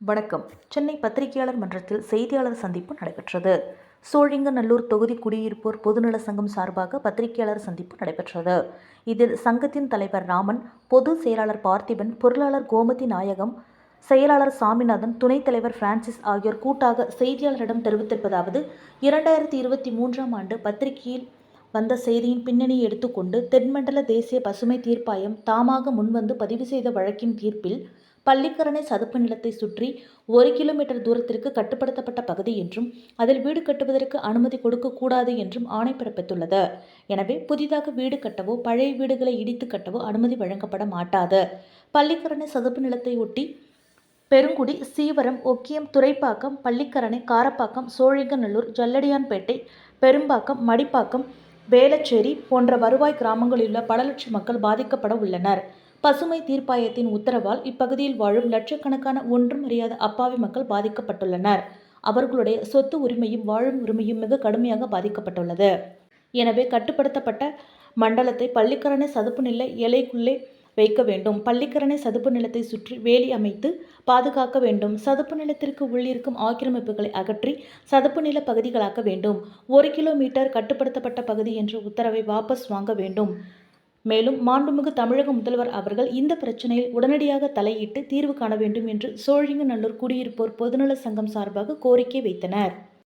வணக்கம். சென்னை பத்திரிகையாளர் மன்றத்தில் செய்தியாளர் சந்திப்பு நடைபெற்றது. சோழிங்கநல்லூர் தொகுதி குடியிருப்போர் பொதுநல சங்கம் சார்பாக பத்திரிகையாளர் சந்திப்பு நடைபெற்றது. இதில் சங்கத்தின் தலைவர் ராமன் பொது செயலாளர் பார்த்திபன் பொருளாளர் கோமதி நாயகம் செயலாளர் சாமிநாதன் துணைத் தலைவர் பிரான்சிஸ் ஆகியோர் கூட்டாக செய்தியாளரிடம் தெரிவித்திருப்பதாவது இரண்டாயிரத்தி இருபத்தி மூன்றாம் ஆண்டு பத்திரிகையில் வந்த செய்தியின் பின்னணியை எடுத்துக்கொண்டு தென்மண்டல தேசிய பசுமை தீர்ப்பாயம் தாமாக முன்வந்து பதிவு செய்த வழக்கின் தீர்ப்பில் பள்ளிக்கரணை சதுப்பு நிலத்தை சுற்றி ஒரு கிலோமீட்டர் தூரத்திற்கு கட்டுப்படுத்தப்பட்ட பகுதி என்றும் அதில் வீடு கட்டுவதற்கு அனுமதி கொடுக்கக்கூடாது என்றும் ஆணை பிறப்பித்துள்ளது. எனவே புதிதாக வீடு கட்டவோ பழைய வீடுகளை இடித்து கட்டவோ அனுமதி வழங்கப்பட மாட்டாது. பள்ளிக்கரணை சதுப்பு நிலத்தை ஒட்டி பெருங்குடி சீவரம் ஒக்கியம் துறைப்பாக்கம் பள்ளிக்கரணை காரப்பாக்கம் சோழிங்கநல்லூர் ஜல்லடியான்பேட்டை பெரும்பாக்கம் மடிப்பாக்கம் வேளச்சேரி போன்ற வருவாய் கிராமங்களில் உள்ள பல லட்சம் மக்கள் பாதிக்கப்பட உள்ளனர். பசுமை தீர்ப்பாயத்தின் உத்தரவால் இப்பகுதியில் வாழும் லட்சக்கணக்கான ஒன்றும் அறியாத அப்பாவி மக்கள் பாதிக்கப்பட்டுள்ளனர். அவர்களுடைய சொத்து உரிமையும் வாழும் உரிமையும் மிக கடுமையாக பாதிக்கப்பட்டுள்ளது. எனவே கட்டுப்படுத்தப்பட்ட மண்டலத்தை பள்ளிக்கரணை சதுப்பு நிலை எல்லைக்குள்ளே வைக்க வேண்டும். பள்ளிக்கரணை சதுப்பு நிலத்தை சுற்றி வேலி அமைத்து பாதுகாக்க வேண்டும். சதுப்பு நிலத்திற்கு உள்ளிருக்கும் ஆக்கிரமிப்புகளை அகற்றி சதுப்பு நில பகுதிகளாக்க வேண்டும். ஒரு கிலோமீட்டர் கட்டுப்படுத்தப்பட்ட பகுதி என்ற உத்தரவை வாபஸ் வாங்க வேண்டும். மேலும் மாண்புமிகு தமிழக முதல்வர் அவர்கள் இந்த பிரச்சனையில் உடனடியாக தலையிட்டு தீர்வு காண வேண்டும் என்று சோழிங்கநல்லூர் குடியிருப்போர் பொதுநல சங்கம் சார்பாக கோரிக்கை வைத்தனர்.